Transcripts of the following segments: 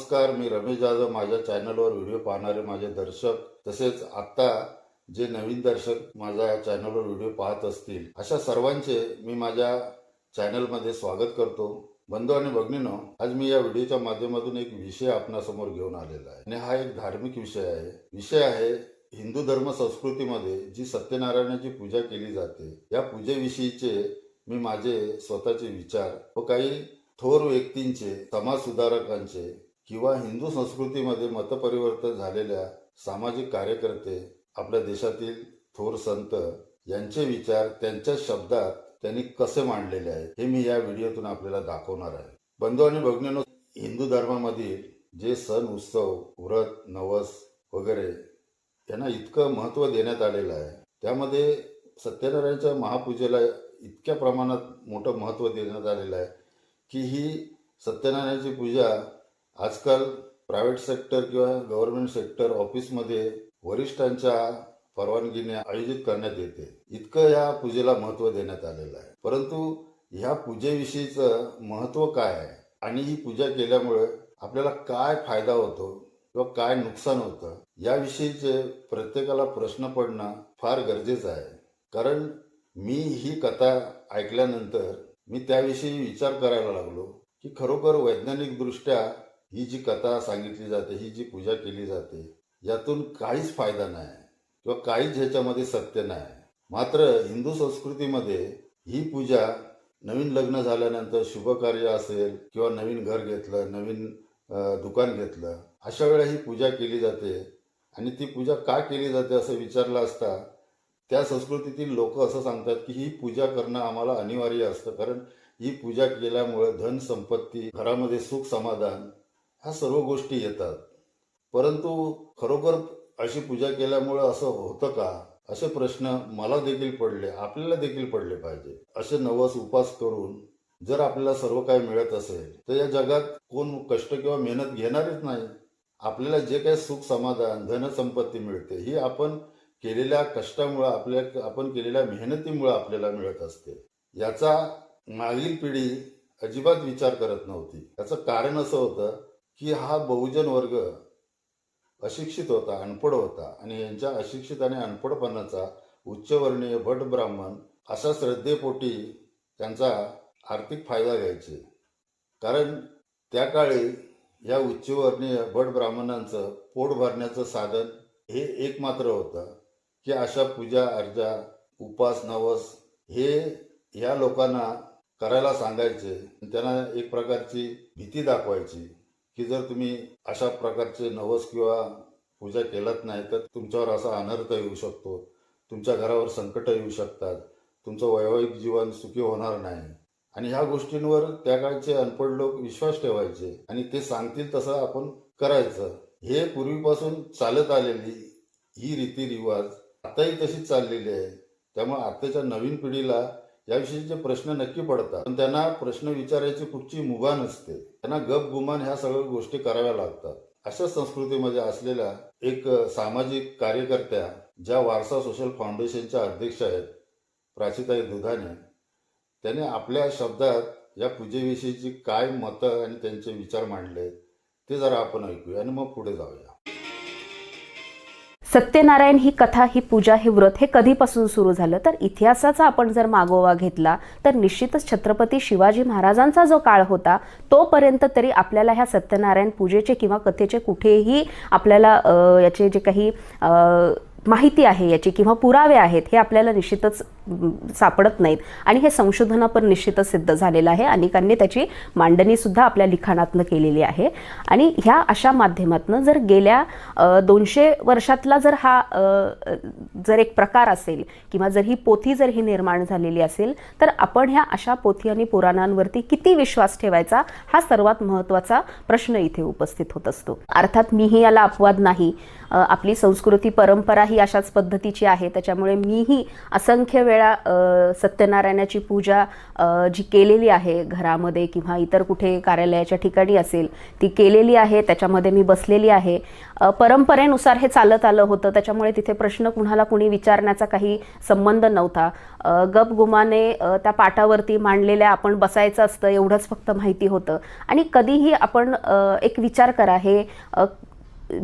नमस्कार मी रमेश जाधव. माझ्या चॅनलवर व्हिडिओ पाहणारे माझे दर्शक तसेच आत्ता जे नवीन दर्शक माझ्या चॅनलवर व्हिडिओ पाहत असतील अशा सर्वांचे मी माझ्या चॅनलमध्ये स्वागत करतो. बंधू आणि भगिनीनो आज मी या व्हिडिओच्या माध्यमातून एक विषय आपणासमोर घेऊन आलेला आहे. आणि हा एक धार्मिक विषय आहे. विषय आहे हिंदू धर्म संस्कृतीमध्ये जी सत्यनारायणाची पूजा केली जाते या पूजेविषयीचे मी माझे स्वतःचे विचार व काही थोर व्यक्तींचे समाज सुधारकांचे किंवा हिंदू संस्कृतीमध्ये मतपरिवर्तन झालेल्या सामाजिक कार्यकर्ते आपल्या देशातील थोर संत यांचे विचार त्यांच्या शब्दात त्यांनी कसे मांडलेले आहेत हे मी या व्हिडिओतून आपल्याला दाखवणार आहे. बंधू आणि भगिनीनो हिंदू धर्मामधील जे सण उत्सव व्रत नवस वगैरे यांना इतकं महत्त्व देण्यात आलेलं आहे. त्यामध्ये सत्यनारायणच्या महापूजेला इतक्या प्रमाणात मोठं महत्त्व देण्यात आलेलं आहे की ही सत्यनारायणाची पूजा आजकाल प्रायव्हेट सेक्टर किंवा गव्हर्नमेंट सेक्टर ऑफिसमध्ये वरिष्ठांच्या परवानगीने आयोजित करण्यात येते. इतकं या पूजेला महत्त्व देण्यात आलेलं आहे. परंतु ह्या पूजेविषयीचं महत्त्व काय आहे? आणि ही पूजा केल्यामुळे आपल्याला काय फायदा होतो किंवा काय नुकसान होतं? याविषयीचे प्रत्येकाला प्रश्न पडणं फार गरजेचं आहे. कारण मी ही कथा ऐकल्यानंतर मी त्याविषयी विचार करायला लागलो की खरोखर वैज्ञानिकदृष्ट्या ही जी कथा सांगितली जाते ही जी पूजा केली जाते यातून काहीच फायदा नाही किंवा काहीच ह्याच्यामध्ये सत्य नाही. मात्र हिंदू संस्कृतीमध्ये ही पूजा नवीन लग्न झाल्यानंतर शुभकार्य असेल किंवा नवीन घर घेतलं नवीन दुकान घेतलं अशा वेळा ही पूजा केली जाते. आणि ती पूजा का केली जाते असं विचारलं असता त्या संस्कृतीतील लोक असं सांगतात की ही पूजा करणं आम्हाला अनिवार्य असतं. कारण ही पूजा केल्यामुळे धन संपत्ती घरामध्ये सुख समाधान ह्या सर्व गोष्टी येतात. परंतु खरोखर अशी पूजा केल्यामुळे असं होतं का? असे प्रश्न मला देखील पडले आपल्याला देखील पडले पाहिजे. असे नवस उपास करून जर आपल्याला सर्व काही मिळत असेल तर या जगात कोण कष्ट किंवा मेहनत घेणारच नाही. आपल्याला जे काही सुख समाधान धनसंपत्ती मिळते ही आपण केलेल्या कष्टामुळे आपल्या आपण केलेल्या मेहनतीमुळे आपल्याला मिळत असते. याचा मागील पिढी अजिबात विचार करत नव्हती. याचं कारण असं होतं की हा बहुजन वर्ग अशिक्षित होता अनपढ होता आणि यांच्या अशिक्षित आणि अनपडपणाचा उच्चवर्णीय भट ब्राह्मण अशा श्रद्धेपोटी त्यांचा आर्थिक फायदा घ्यायचे. कारण त्या काळी या उच्चवर्णीय भट ब्राह्मणांचं पोट भरण्याचं साधन हे एक मात्र होतं की अशा पूजा अर्जा उपास नवस हे ह्या लोकांना करायला सांगायचे. त्यांना एक प्रकारची भीती दाखवायची. की जर तुम्ही अशा प्रकारचे नवस किंवा पूजा केलात नाही तर तुमच्यावर असा अनर्थ येऊ शकतो. तुमच्या घरावर संकट येऊ शकतात. तुमचं वैवाहिक जीवन सुखी होणार नाही. आणि ह्या गोष्टींवर त्या काळचे अनपढ लोक विश्वास ठेवायचे आणि ते सांगतील तसं आपण करायचं. हे पूर्वीपासून चालत आलेली ही रीतिरिवाज आताही तशीच चाललेली आहे. त्यामुळे आताच्या नवीन पिढीला याविषयीचे प्रश्न नक्की पडतात पण त्यांना प्रश्न विचारायची कुठची मुभा नसते. त्यांना गप गुमान ह्या सगळ्या गोष्टी कराव्या लागतात. अशा संस्कृतीमध्ये असलेल्या एक सामाजिक कार्यकर्त्या ज्या वारसा सोशल फाउंडेशनच्या अध्यक्ष आहेत प्राचीताई दुधाने त्याने आपल्या शब्दात या पूजेविषयीची काय मतं आणि त्यांचे विचार मांडले ते जरा आपण ऐकूया आणि मग पुढे जाऊया. सत्यनारायण ही कथा ही पूजा हे व्रत हे कधीपासून सुरू झालं? तर इतिहासाचा आपण जर मागोवा घेतला तर निश्चितच छत्रपती शिवाजी महाराजांचा जो काळ होता तोपर्यंत तरी आपल्याला ह्या सत्यनारायण पूजेचे किंवा कथेचे कुठेही आपल्याला याचे जे काही माहिती आहे याची किंवा पुरावे आहेत हे आपल्याला निश्चितच सापडत नाहीत. आणि हे संशोधन पण निश्चितच सिद्ध झालेलं आहे. अनेकांनी त्याची मांडणीसुद्धा आपल्या लिखाणातनं केलेली आहे. आणि ह्या अशा माध्यमातनं जर गेल्या दोनशे वर्षातला जर हा जर एक प्रकार असेल किंवा जर ही पोथी जर ही निर्माण झालेली असेल तर आपण ह्या अशा पोथी आणि पुराणांवरती किती विश्वास ठेवायचा हा सर्वात महत्त्वाचा प्रश्न इथे उपस्थित होत असतो. अर्थात मीही याला अपवाद नाही. आपली संस्कृती परंपरा ही अशाच पद्धतीची आहे. त्याच्यामुळे मीही असंख्य वेळा वेळा सत्यनारायणाची पूजा जी केलेली आहे घरामध्ये किंवा इतर कुठे कार्यालयाच्या ठिकाणी असेल ती केलेली आहे त्याच्यामध्ये मी बसलेली आहे. परंपरेनुसार हे चालत आलं होतं त्याच्यामुळे तिथे प्रश्न कुणाला कुणी विचारण्याचा काही संबंध नव्हता. गप गपगुमाने त्या पाटावरती मांडलेल्या आपण बसायचं असतं एवढंच फक्त माहिती होतं. आणि कधीही आपण एक विचार करा हे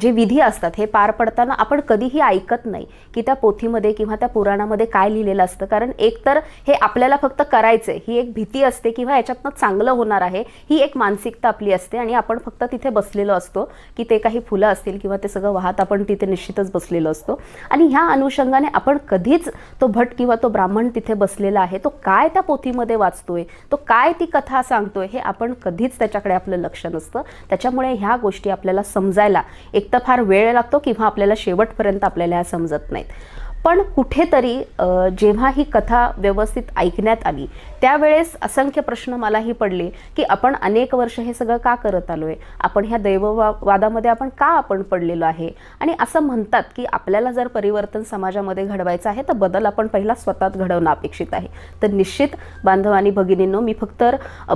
जे विधी असतात हे पार पडताना आपण कधीही ऐकत नाही की त्या पोथीमध्ये किंवा त्या पुराणामध्ये काय लिहिलेलं असतं. कारण एकतर हे आपल्याला फक्त करायचंय ही एक भीती असते किंवा याच्यातनं चांगलं होणार आहे ही एक मानसिकता आपली असते आणि आपण फक्त तिथे बसलेलो असतो की ते काही फुलं असतील किंवा ते सगळं वाहत आपण तिथे निश्चितच बसलेलो असतो. आणि ह्या अनुषंगाने आपण कधीच तो भट किंवा तो ब्राह्मण तिथे बसलेला आहे तो काय त्या पोथीमध्ये वाचतोय तो काय ती कथा सांगतोय हे आपण कधीच त्याच्याकडे आपलं लक्ष नसतं. त्याच्यामुळे ह्या गोष्टी आपल्याला समजायला एक तर फार वेळ लागतो किंवा आपल्याला शेवटपर्यंत आपल्याला ह्या समजत नाहीत. पण कुठेतरी जेव्हा ही कथा व्यवस्थित ऐकण्यात आली त्यावेळेस असंख्य प्रश्न मलाही पडले की आपण अनेक वर्ष हे सगळं का करत आलो आहे आपण ह्या दैववादामध्ये आपण का आपण पडलेलो आहे? आणि असं म्हणतात की आपल्याला जर परिवर्तन समाजामध्ये घडवायचं आहे तर बदल आपण पहिला स्वतःत घडवणं अपेक्षित आहे. तर निश्चित बांधव आणि भगिनींनो मी फक्त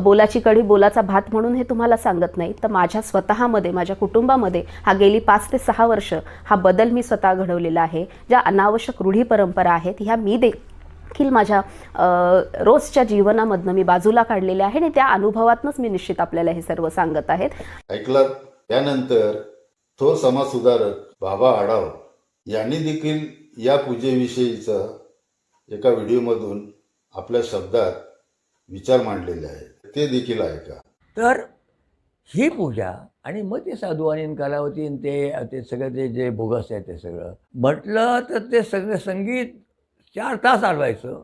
बोलाची कडी बोलाचा भात म्हणून हे तुम्हाला सांगत नाही. तर माझ्या स्वतःमध्ये माझ्या कुटुंबामध्ये हा गेली पाच ते सहा वर्ष हा बदल मी स्वतः घडवलेला आहे ज्या अनावश्यक रूढी परंपरा आहेत ह्या मी देखील माझ्या रोजच्या जीवनामधनं मी बाजूला काढलेल्या आहे आणि त्या अनुभवातनंच मी निश्चित आपल्याला हे सर्व सांगत आहेत. ऐकलात त्यानंतर थोर समाजसुधारक बाबा आढाव यांनी देखील या पूजेविषयीचा एका व्हिडिओमधून आपल्या शब्दात विचार मांडलेले आहेत. ते देखील ऐका. तर ही पूजा आणि मग ते साधू आणि कलावती आणि ते ते सगळं ते जे भोगस आहे ते सगळं. म्हटलं तर ते सगळं संगीत चार तास आडवायचं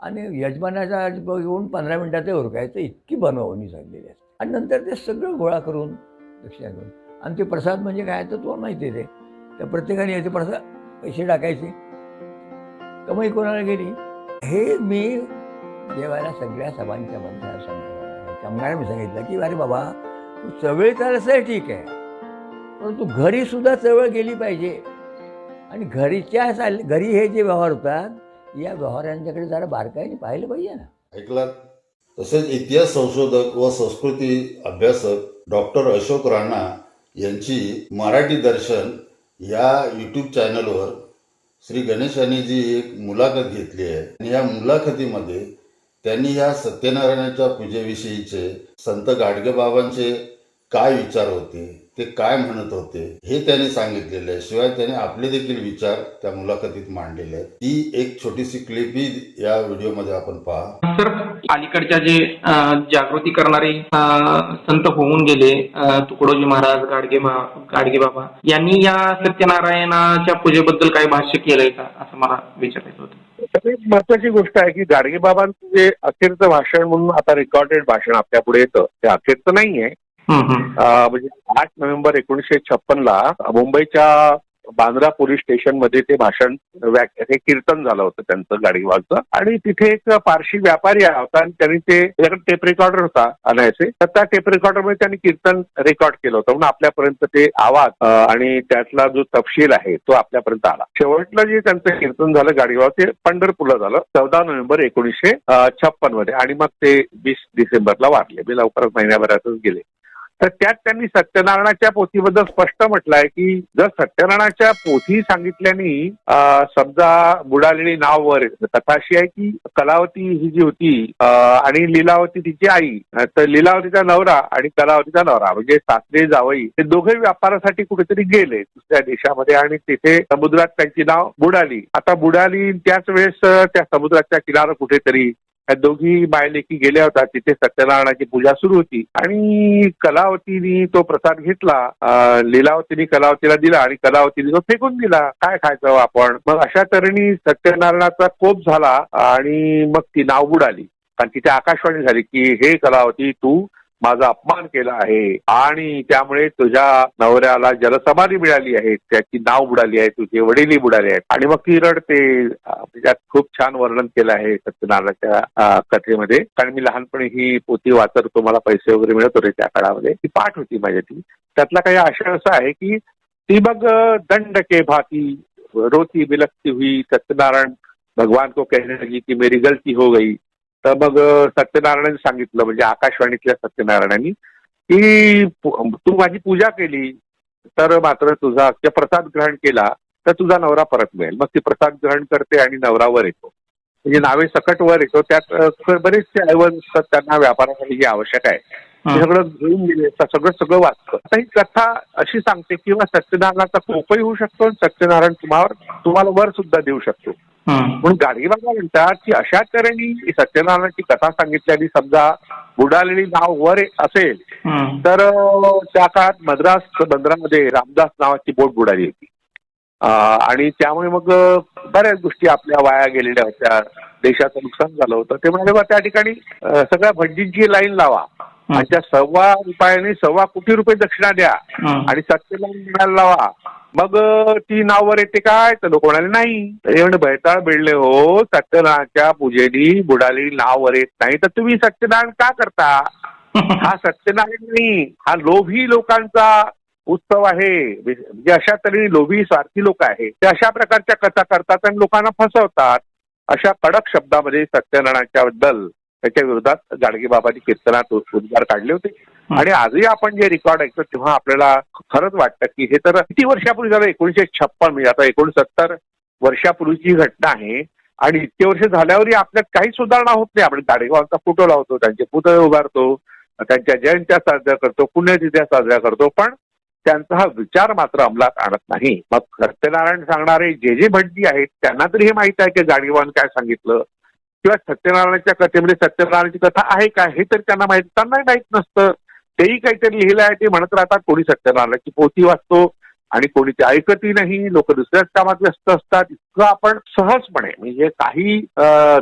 आणि यजमानाच्या येऊन पंधरा मिनटात ते उरकायचं. इतकी बनवणी सांगलेली असते आणि नंतर ते सगळं गोळा करून दक्षिणा घेऊन आणि ते प्रसाद म्हणजे काय तर तुम्हाला माहिती आहे ते. त्या प्रत्येकाने याचे प्रसाद पैसे टाकायचे. कमाई कोणाला गेली? हे मी देवाला सगळ्या सभांच्या मध्ये कामगारांना मी सांगितलं की अरे बाबा चवळी चालस आहे ठीक आहे. परंतु घरी सुद्धा चवळ गेली पाहिजे. आणि घरीच्या चाल घरी हे जे व्यवहार होतात या व्यवहारांच्याकडे जरा बारकाईने पाहिलं पाहिजे ना. ऐकलात? तसेच इतिहास संशोधक व संस्कृती अभ्यासक डॉक्टर अशोक राणा यांची मराठी दर्शन या यूट्यूब चॅनलवर श्री गणेश यांनी जी एक मुलाखत घेतली आहे. आणि या मुलाखतीमध्ये त्यांनी या सत्यनारायणाच्या पूजेविषयीचे संत गाडगेबाबांचे काय विचार होते ते काय म्हणत होते हे त्यांनी सांगितलेले आहे. शिवाय त्यांनी आपले देखील विचार त्या मुलाखतीत मांडलेले आहेत. ती एक छोटीशी क्लिप ही या व्हिडिओमध्ये आपण पहा. सर अलीकडच्या जे जागृती करणारे संत होऊन गेले तुकडोजी महाराज गाडगे गाडगे बाबा यांनी या सत्यनारायणाच्या पूजेबद्दल काही भाष्य केलंय का? असं मला विचारायचं होतं. सगळ्यात महत्वाची गोष्ट आहे की गाडगे बाबांचं जे अखेरचं भाषण म्हणून आता रेकॉर्डेड भाषण आपल्या पुढे येतं ते अखेरचं नाहीये. म्हणजे आठ नोव्हेंबर एकोणीसशे छप्पन ला मुंबईच्या बांद्रा पोलीस स्टेशनमध्ये ते भाषण हे कीर्तन झालं होतं त्यांचं गाडगेबाबचं आणि तिथे एक पारशी व्यापारी आला होता आणि त्यांनी ते टेप रेकॉर्डर होता आणायचे. तर त्या टेप रेकॉर्डरमध्ये त्यांनी कीर्तन रेकॉर्ड केलं होतं. म्हणून आपल्यापर्यंत ते आवाज आणि त्यातला जो तपशील आहे तो आपल्यापर्यंत आला. शेवटला जे त्यांचं कीर्तन झालं गाडीवाल ते पंढरपूरला झालं. चौदा नोव्हेंबर एकोणीसशे छप्पनमध्ये आणि मग ते वीस डिसेंबरला वारले. मी लवकरच महिन्याभरातच गेले. तर त्यात त्यांनी सत्यनारायणाच्या पोथीबद्दल स्पष्ट म्हटलंय की जर सत्यनारायणाच्या पोथी सांगितल्याने समजा बुडालेली नाव वर कथा अशी आहे की कलावती ही जी होती आणि लीलावती तिची आई तर लीलावतीचा नवरा आणि कलावतीचा नवरा म्हणजे सासरे जावई हे दोघे व्यापारासाठी कुठेतरी गेले दुसऱ्या देशामध्ये आणि तिथे समुद्रात त्यांची नाव बुडाली. आता बुडाली त्याच वेळेस त्या समुद्राच्या किनारा कुठेतरी या दोघी बायलेकी गेल्या होत्या तिथे सत्यनारायणाची पूजा सुरू होती. आणि कलावतीने तो प्रसाद घेतला लिलावतीने कलावतीला दिला आणि कलावतीने तो फेकून दिला. काय खायचं हो आपण? मग अशा तऱ्हेने सत्यनारायणाचा कोप झाला आणि मग ती नाव बुडाली कारण तिथे आकाशवाणी झाली की हे कलावती तू माझा अपमान केला आहे. आणि त्यामुळे तुझ्या नवऱ्याला जलसमाधी मिळाली आहे. त्याची नाव बुडाली आहे. तुझे वडीलही बुडाले आहेत. आणि मग ती रडते त्यात खूप छान वर्णन केलं आहे सत्यनारायणाच्या कथेमध्ये. कारण मी लहानपणी ही पोती वाचत होतो मला पैसे वगैरे मिळत होते त्या काळामध्ये. ती पाठ होती माझ्या ती. त्यातला काही आशय असा आहे की ती मग दंड के भाती रोती बिलकती हुई सत्यनारायण भगवान को कहने लगी की मेरी गलती हो गई. तर मग अ, सत्यनारायणाने सांगितलं म्हणजे आकाशवाणीतल्या सत्यनारायणाने की तू माझी पूजा केली तर मात्र तुझा प्रसाद ग्रहण केला तर तुझा नवरा परत मिळेल. मग ती प्रसाद ग्रहण करते आणि नवरावर येतो. म्हणजे नावे सकट वर येतो. त्यात बरेचसे ऐवज असतात त्यांना व्यापारासाठी जे आवश्यक आहे. ते. सगळं घेऊन गेले सगळं सगळं वाचतं. आता ही कथा अशी सांगते किंवा सत्यनारायणाचा कोपही होऊ शकतो आणि सत्यनारायण तुम्हाला तुम्हाला वर सुद्धा देऊ शकतो. म्हणून गाडगेबाबा म्हणतात की अशा तऱ्हेने सत्यनारायणाची कथा सांगितल्याने समजा बुडालेली नाव वर असेल. तर त्या काळात मद्रास बंदरामध्ये रामदास नावाची बोट बुडाली होती आणि त्यामुळे मग बऱ्याच गोष्टी आपल्या वाया गेलेल्या होत्या देशाचं नुकसान झालं होतं ते म्हणाले बा त्या ठिकाणी सगळ्या भटजींची लाईन लावा आणि त्या सव्वा रुपयाने सव्वा कोटी रुपये दक्षिणा द्या. आणि सत्यनारायण म्हणायला लावा मग ती नाववर येते काय? तर लोक म्हणाले नाही. हे म्हणे भयताळ बेळले हो सत्यनारायणच्या पूजेनी बुडालेली नाववर येत नाही. तर तुम्ही सत्यनारायण का करता? हा सत्यनारायण नाही हा लोभी लोकांचा उत्सव आहे. म्हणजे अशा तऱ्हेने लोभी स्वार्थी लोक आहेत. ते अशा प्रकारच्या कथा करतात आणि लोकांना फसवतात. अशा कडक शब्दामध्ये सत्यनारायणाच्या बद्दल त्याच्या विरोधात गाडगे बाबांनी कीर्तनात उद्गार काढले होते. आणि आजही आपण जे रेकॉर्ड ऐकतो तेव्हा आपल्याला खरंच वाटतं की हे तर किती वर्षापूर्वी झालं? एकोणीशे छप्पन म्हणजे आता एकोणसत्तर वर्षापूर्वीची घटना आहे आणि इतके वर्ष झाल्यावरही आपल्यात काही सुधारणा होत नाही. आपण दाडेगावांचा फोटो लावतो त्यांचे पुतळे उभारतो त्यांच्या जयंत्या साजऱ्या करतो पुण्यतिथ्या साजऱ्या करतो पण त्यांचा हा विचार मात्र अंमलात आणत नाही. मग सत्यनारायण सांगणारे जे जे भटजी आहेत त्यांना तरी हे माहीत आहे की गाडीवान काय सांगितलं? किंवा सत्यनारायणाच्या कथेमध्ये सत्यनारायणाची कथा आहे का? हे तर त्यांना माहीत त्यांनाही माहीत नसतं. तेही काहीतरी लिहिलं आहे ते म्हणत राहतात कोणी सत्यनारायणाची पोथी वाचतो आणि कोणी ते ऐकतही नाही लोक दुसऱ्याच कामात व्यस्त असतात. इतकं आपण सहजपणे म्हणजे काही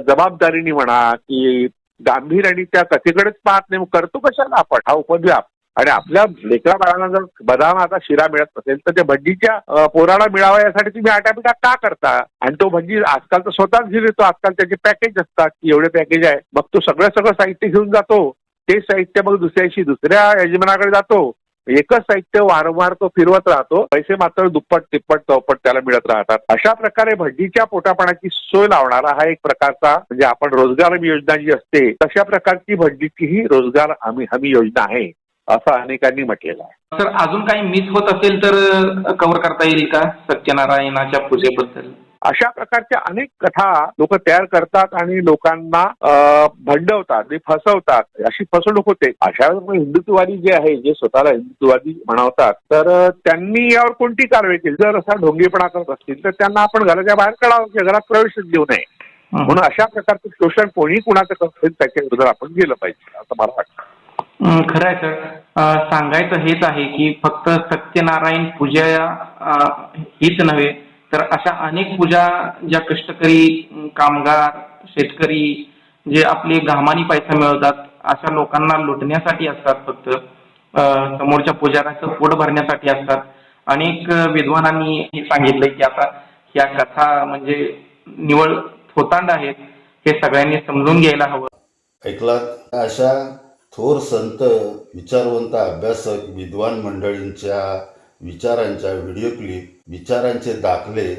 जबाबदारीने म्हणा की गांभीर्याने त्या कथेकडेच पाहत नाही करतो कशाला आपण? हा उपद्व्याप. आणि आपल्या लेकरा बाळांना जर बदामाचा शिरा मिळत नसेल तर त्या भज्जीच्या पोराला मिळावा यासाठी तुम्ही आटापिटा का करता? आणि तो भज्जी आजकाल तर स्वतःच घेऊन येतो आजकाल त्याचे पॅकेज असतात की एवढे पॅकेज आहे. मग तो सगळं सगळं साहित्य घेऊन जातो. ते साहित्य मग दुसऱ्याशी दुसऱ्या यजमानाकडे जातो. एकच साहित्य वारंवार तो फिरवत राहतो. पैसे मात्र दुप्पट तिप्पट चौपट त्याला मिळत राहतात. अशा प्रकारे भड्डीच्या पोटापाण्याची सोय लावणारा हा एक प्रकारचा म्हणजे आपण रोजगार हमी योजना जी असते तशा प्रकारची भड्डीची ही रोजगार हमी हमी योजना आहे असं अनेकांनी म्हटलेलं आहे. सर अजून काही मिस होत असेल तर कव्हर करता येईल का? सत्यनारायणाच्या पूजेबद्दल? अशा प्रकारच्या अनेक कथा लोक तयार करतात आणि लोकांना भंडवतात आणि फसवतात. अशी फसवणूक होते. अशा हिंदुत्ववादी जे आहे जे स्वतःला हिंदुत्ववादी म्हणवतात तर त्यांनी यावर कोणती कारवाई केली? जर असा ढोंगीपणा करत असतील तर त्यांना आपण घराच्या बाहेर काढावं घरात प्रवेशच देऊ नये. म्हणून अशा प्रकारचं शोषण कोणी कुणाचं करत असेल त्याच्या विरोधात आपण गेलं पाहिजे असं मला वाटतं. खरं आहे सर. सांगायचं हेच आहे की फक्त सत्यनारायण पूजा हीच नव्हे तर अशा अनेक पूजा ज्या कष्टकरी कामगार शेतकरी जे आपले घामानी पैसा मिळवतात अशा लोकांना लुटण्यासाठी असतात फक्त. समोरच्या पुजाऱ्याचं पोट भरण्यासाठी असतात. अनेक विद्वानांनी हे सांगितलंय की आता या कथा म्हणजे निवळ थोतांड आहेत हे सगळ्यांनी समजून घ्यायला हवं. ऐकलात अशा थोर संत विचारवंत अभ्यासक विद्वान मंडळींच्या विचारांच्या व्हिडिओ क्लिप विचारांचे दाखले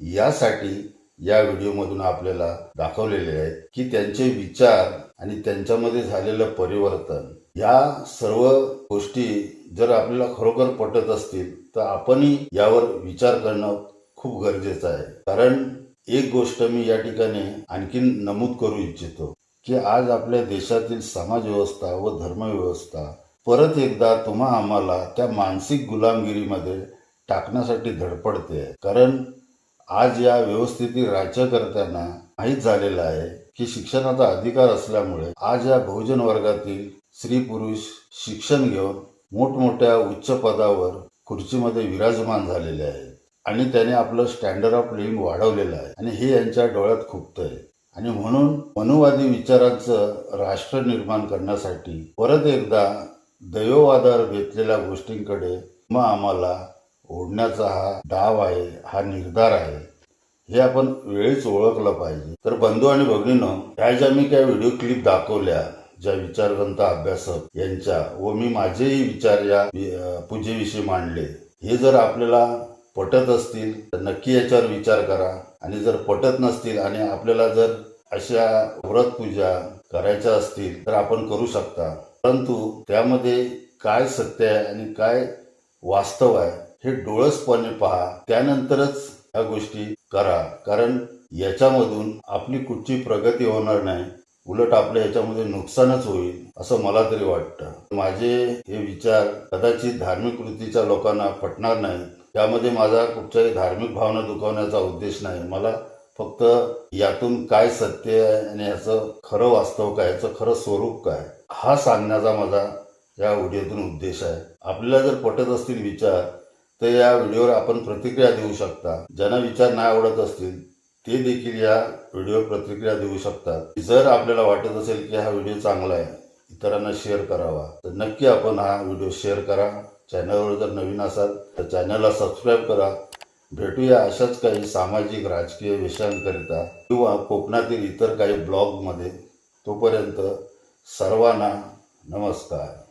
यासाठी या व्हिडिओमधून आपल्याला दाखवलेले आहेत की त्यांचे विचार आणि त्यांच्यामध्ये झालेलं परिवर्तन. या सर्व गोष्टी जर आपल्याला खरोखर पटत असतील तर आपणही यावर विचार करणं खूप गरजेचं आहे. कारण एक गोष्ट मी या ठिकाणी आणखीन नमूद करू इच्छितो की आज आपल्या देशातील समाज व्यवस्था व धर्मव्यवस्था परत एकदा तुम्हा आम्हाला त्या मानसिक गुलामगिरीमध्ये टाकण्यासाठी धडपडते. कारण आज या व्यवस्थेतील राज्यकर्त्यांना माहीत झालेलं आहे की शिक्षणाचा अधिकार असल्यामुळे आज या बहुजन वर्गातील स्त्री पुरुष शिक्षण घेऊन मोठमोठ्या उच्च पदावर खुर्चीमध्ये विराजमान झालेले आहेत. आणि त्याने आपलं स्टँडर्ड ऑफ लिव्हिंग वाढवलेलं आहे. आणि हे यांच्या डोळ्यात खुपतंय. आणि म्हणून मनुवादी विचारांचं राष्ट्र निर्माण करण्यासाठी परत एकदा दैववादावर बेतलेल्या गोष्टींकडे मग आम्हाला ओढण्याचा हा डाव आहे हा निर्धार आहे. हे आपण वेळीच ओळखलं पाहिजे. तर बंधू आणि भगिनीनो ह्या ज्या मी काही व्हिडिओ क्लिप दाखवल्या ज्या विचारवंत अभ्यासक यांच्या व मी माझेही विचार या पूजेविषयी मांडले हे जर आपल्याला पटत असतील तर नक्की याच्यावर विचार करा. आणि जर पटत नसतील आणि आपल्याला जर अशा व्रत पूजा करायच्या असतील तर आपण करू शकता. परंतु त्यामध्ये काय सत्य आहे आणि काय वास्तव आहे हे डोळसपणे पहा. त्यानंतरच ह्या गोष्टी करा. कारण याच्यामधून आपली कुठची प्रगती होणार नाही. उलट आपल्या याच्यामध्ये नुकसानच होईल असं मला तरी वाटतं. माझे हे विचार कदाचित धार्मिक वृत्तीच्या लोकांना पटणार नाहीत. त्यामध्ये माझा कुठच्याही धार्मिक भावना दुखावण्याचा उद्देश नाही. मला फक्त यातून काय सत्य आहे आणि याचं खरं वास्तव काय याचं खरं स्वरूप काय. हा सांगण्याचा माझा या व्हिडिओतून उद्देश आहे. आपल्याला जर पटत असतील विचार तर या व्हिडिओवर आपण प्रतिक्रिया देऊ शकता. ज्यांना विचार नाही आवडत असतील ते देखील या व्हिडिओवर प्रतिक्रिया देऊ शकतात. जर आपल्याला वाटत असेल की हा व्हिडिओ चांगला आहे इतरांना शेअर करावा. तर नक्की आपण हा व्हिडिओ शेअर करा. चॅनलवर जर नवीन असाल तर चॅनलला सबस्क्राईब करा. भेटूया अशाच काही सामाजिक राजकीय विषयांकरिता किंवा कोकणातील इतर काही ब्लॉगमध्ये. तोपर्यंत सर्वांना नमस्कार